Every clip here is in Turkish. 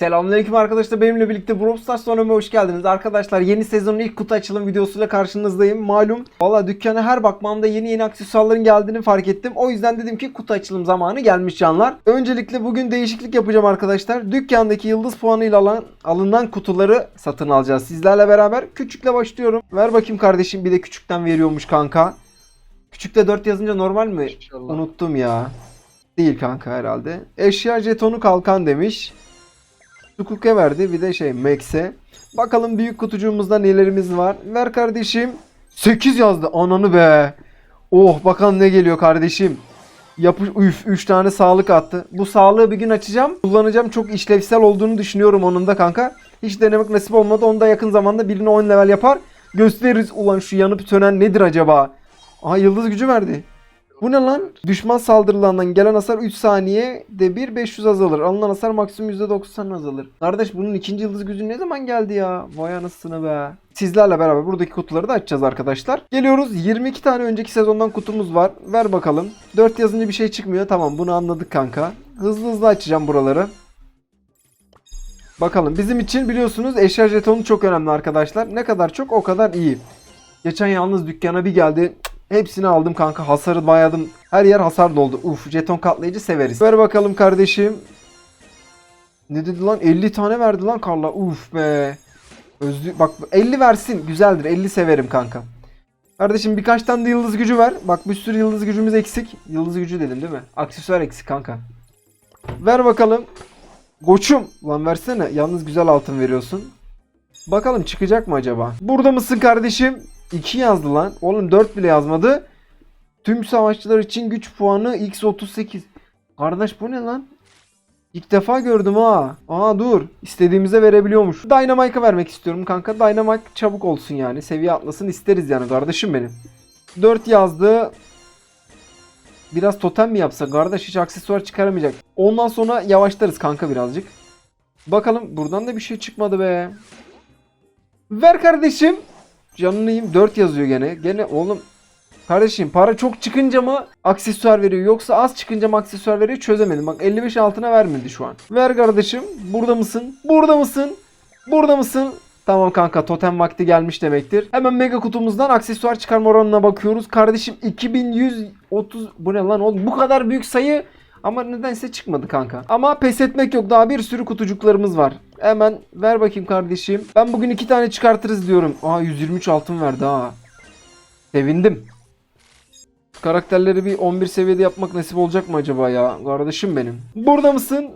Selamünaleyküm arkadaşlar benimle birlikte Brawl Stars hoş geldiniz. Arkadaşlar yeni sezonun ilk kutu açılım videosuyla karşınızdayım. Malum valla dükkana her bakmamda yeni yeni aksesuarların geldiğini fark ettim. O yüzden dedim ki kutu açılım zamanı gelmiş canlar. Öncelikle bugün değişiklik yapacağım arkadaşlar. Dükkandaki yıldız puanıyla alan, alınan kutuları satın alacağız sizlerle beraber. Küçükle başlıyorum. Ver bakayım kardeşim bir de küçükten veriyormuş kanka. Küçükte 4 yazınca normal mi? İnşallah. Unuttum ya. Değil kanka herhalde. Eşya jetonu kalkan demiş. Sukuk'e verdi bir de şey Max'e. Bakalım büyük kutucuğumuzda nelerimiz var. Ver kardeşim. 8 yazdı ananı be. Oh bakalım ne geliyor kardeşim. Yapış üf 3 tane sağlık attı. Bu sağlığı bir gün açacağım. Kullanacağım. Çok işlevsel olduğunu düşünüyorum onun da kanka. Hiç denemek nasip olmadı. Onu da yakın zamanda birini 10 level yapar. Gösteririz. Ulan şu yanıp sönen nedir acaba? Aha yıldız gücü verdi. Bu ne lan? Düşman saldırılarından gelen hasar 3 saniye de 1 500 azalır. Alınan hasar maksimum %90 azalır. Kardeş bunun ikinci yıldız gücü ne zaman geldi ya? Vay anasını be. Sizlerle beraber buradaki kutuları da açacağız arkadaşlar. Geliyoruz. 22 tane önceki sezondan kutumuz var. Ver bakalım. 4 yazınca bir şey çıkmıyor. Tamam bunu anladık kanka. Hızlı hızlı açacağım buraları. Bakalım bizim için biliyorsunuz eşya jetonu çok önemli arkadaşlar. Ne kadar çok o kadar iyi. Geçen yalnız dükkana bir geldi. Hepsini aldım kanka. Hasarı bayadım. Her yer hasar doldu. Uf jeton katlayıcı severiz. Ver bakalım kardeşim. Ne dedi lan? 50 tane verdi lan Karla. Uf be. Özlü bak 50 versin. Güzeldir. 50 severim kanka. Kardeşim birkaç tane de yıldız gücü ver. Bak bir sürü yıldız gücümüz eksik. Yıldız gücü dedim değil mi? Aksesuar eksik kanka. Ver bakalım. Koçum. Lan versene. Yalnız güzel altın veriyorsun. Bakalım çıkacak mı acaba? Burada mısın kardeşim? 2 yazdı lan. Oğlum 4 bile yazmadı. Tüm savaşçılar için güç puanı x38. Kardeş bu ne lan? İlk defa gördüm ha. Aa dur. İstediğimize verebiliyormuş. Dynamite'a vermek istiyorum kanka. Dynamite çabuk olsun yani. Seviye atlasın isteriz yani kardeşim benim. 4 yazdı. Biraz totem mi yapsa? Kardeş hiç aksesuar çıkaramayacak. Ondan sonra yavaşlarız kanka birazcık. Bakalım buradan da bir şey çıkmadı be. Ver kardeşim. Canını yiyeyim 4 yazıyor gene. Gene oğlum Kardeşim para çok çıkınca mı aksesuar veriyor yoksa az çıkınca mı aksesuar veriyor çözemedim. Bak 55 altına vermedi şu an. Ver kardeşim. Burada mısın? Burada mısın? Burada mısın? Tamam kanka totem vakti gelmiş demektir. Hemen mega kutumuzdan aksesuar çıkarma oranına bakıyoruz. Kardeşim 2130 bu ne lan oğlum bu kadar büyük sayı ama nedense çıkmadı kanka. Ama pes etmek yok. Daha bir sürü kutucuklarımız var. Hemen ver bakayım kardeşim. Ben bugün iki tane çıkartırız diyorum. Aa 123 altın verdi ha. Sevindim. Karakterleri bir 11 seviyede yapmak nasip olacak mı acaba ya? Kardeşim benim. Burada mısın?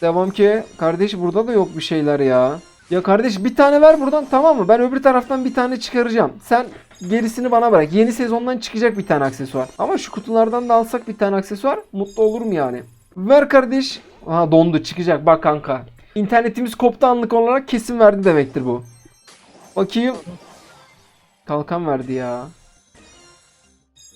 Devam ki. Kardeş burada da yok bir şeyler ya. Ya kardeş bir tane ver buradan tamam mı? Ben öbür taraftan bir tane çıkaracağım. Sen gerisini bana bırak. Yeni sezondan çıkacak bir tane aksesuar. Ama şu kutulardan da alsak bir tane aksesuar mutlu olurum yani. Ver kardeş. Aha dondu çıkacak bak kanka. İnternetimiz koptu anlık olarak kesin verdi demektir bu. Bakayım. Kalkan verdi ya.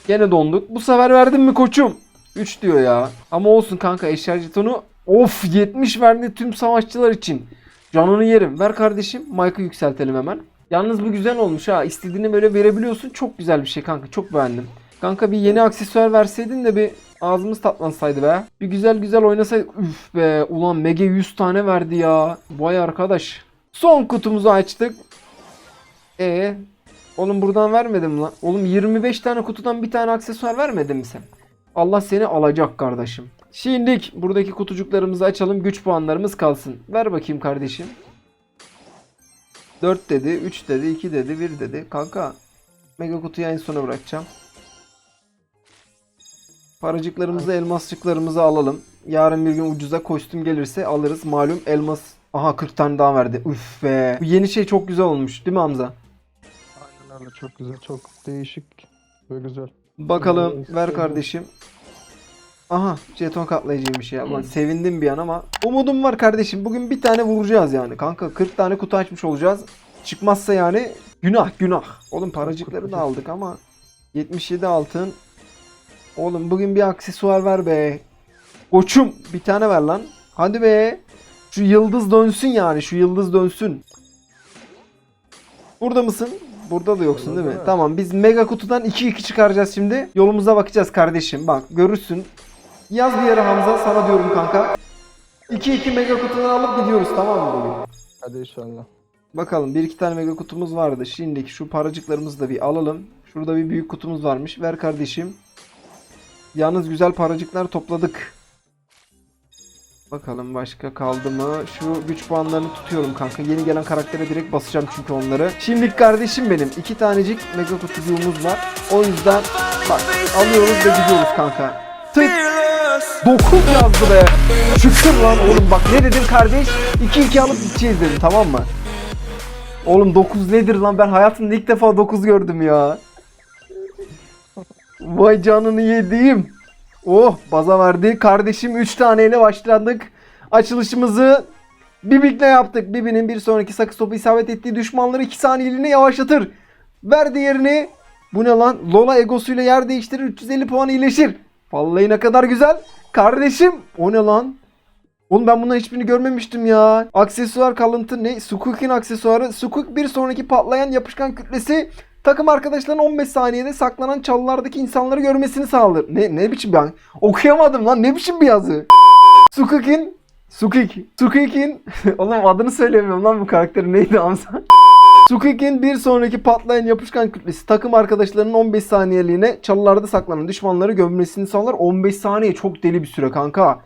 Gene donduk. Bu sefer verdin mi koçum? 3 diyor ya. Ama olsun kanka eşya jetonu. Of 70 verdi tüm savaşçılar için. Canını yerim. Ver kardeşim. Mike'ı yükseltelim hemen. Yalnız bu güzel olmuş ha. İstediğini böyle verebiliyorsun. Çok güzel bir şey kanka. Çok beğendim. Kanka bir yeni aksesuar verseydin de bir ağzımız tatlansaydı be. Bir güzel güzel oynasaydık. Üf be. Ulan Mega 100 tane verdi ya. Vay arkadaş. Son kutumuzu açtık. E Oğlum buradan vermedim lan. Oğlum 25 tane kutudan bir tane aksesuar vermedin mi sen? Allah seni alacak kardeşim. Şimdi buradaki kutucuklarımızı açalım. Güç puanlarımız kalsın. Ver bakayım kardeşim. 4 dedi, 3 dedi, 2 dedi, 1 dedi. Kanka mega kutuyu en sona bırakacağım. Paracıklarımızı, elmasçıklarımızı alalım. Yarın bir gün ucuza kostüm gelirse alırız. Malum elmas. Aha 40 tane daha verdi. Üf be. Bu yeni şey çok güzel olmuş değil mi Hamza? Aynen öyle çok güzel çok değişik ve güzel. Bakalım Evet, ver kardeşim. Aha jeton katlayıcıymış ya. Hmm. Ulan sevindim bir an ama umudum var kardeşim. Bugün bir tane vuracağız yani. Kanka 40 tane kutu açmış olacağız. Çıkmazsa yani günah günah. Oğlum paracıkları da aldık ama 77 altın. Oğlum bugün bir aksesuar ver be. Koçum bir tane ver lan. Hadi be. Şu yıldız dönsün yani. Şu yıldız dönsün. Burada mısın? Burada da yoksun değil mi? Tamam biz mega kutudan 2-2 çıkaracağız şimdi. Yolumuza bakacağız kardeşim. Bak görürsün. Yaz bir yere Hamza sana diyorum kanka. 2-2 mega kutuları alıp gidiyoruz tamam mı bugün? Hadi inşallah. Bakalım bir iki tane mega kutumuz vardı. Şimdiki şu paracıklarımızı da bir alalım. Şurada bir büyük kutumuz varmış. Ver kardeşim. Yalnız güzel paracıklar topladık. Bakalım başka kaldı mı? Şu güç puanlarını tutuyorum kanka. Yeni gelen karaktere direkt basacağım çünkü onları. Şimdilik kardeşim benim. iki tanecik mega kutucuğumuz var. O yüzden bak alıyoruz ve gidiyoruz kanka. Tık. 9 yazdı be. Şükür lan oğlum bak ne dedim kardeş? 2-2 alıp gideceğiz dedim tamam mı? Oğlum 9 nedir lan ben hayatımda ilk defa 9 gördüm ya. Vay canını yediğim. Oh baza verdi. Kardeşim 3 taneyle başladık. Açılışımızı Bibik'le yaptık. Bibi'nin bir sonraki sakız topu isabet ettiği düşmanları 2 saniyeliğine yavaşlatır. Ver diğerini. Bu ne lan? Lola egosuyla yer değiştirir. 350 puan iyileşir. Vallahi ne kadar güzel. Kardeşim o ne lan? Oğlum ben bunların hiçbirini görmemiştim ya. Aksesuar kalıntı ne? Sukuk'in aksesuarı. Sukuk bir sonraki patlayan yapışkan kütlesi takım arkadaşların 15 saniyede saklanan çalılardaki insanları görmesini sağlar. Ne ne biçim ben okuyamadım lan ne biçim bir yazı. Sukuk'in Sukuk. Sukuk'in oğlum adını söyleyemiyorum lan bu karakterin neydi Hamza? Sukuk'in bir sonraki patlayan yapışkan kütlesi takım arkadaşlarının 15 saniyeliğine çalılarda saklanan düşmanları gömmesini sağlar. 15 saniye çok deli bir süre kanka.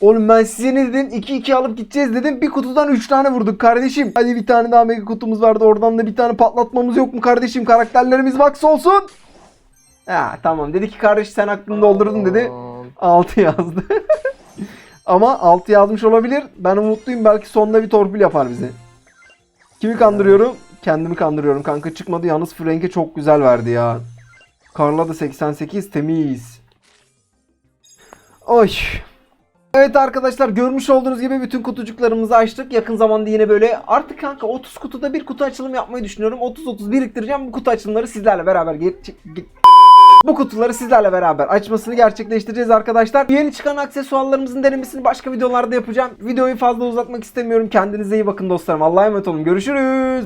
Oğlum ben size ne dedim? 2-2 alıp gideceğiz dedim. Bir kutudan 3 tane vurduk kardeşim. Hadi bir tane daha mega kutumuz vardı. Oradan da bir tane patlatmamız yok mu kardeşim? Karakterlerimiz max olsun. Ha tamam dedi ki kardeş sen aklını doldurdun dedi. Aman. 6 yazdı. Ama 6 yazmış olabilir. Ben umutluyum belki sonunda bir torpil yapar bize. Kimi kandırıyorum? Kendimi kandırıyorum kanka çıkmadı. Yalnız Frank'e çok güzel verdi ya. Karla da 88 temiz. Oy. Evet arkadaşlar görmüş olduğunuz gibi bütün kutucuklarımızı açtık. Yakın zamanda yine böyle artık kanka 30 kutuda bir kutu açılım yapmayı düşünüyorum. 30-30 biriktireceğim. Bu kutu açılımları sizlerle beraber ge- ge- bu kutuları sizlerle beraber açmasını gerçekleştireceğiz arkadaşlar. Yeni çıkan aksesuarlarımızın denemesini başka videolarda yapacağım. Videoyu fazla uzatmak istemiyorum. Kendinize iyi bakın dostlarım. Allah'a emanet olun. Görüşürüz.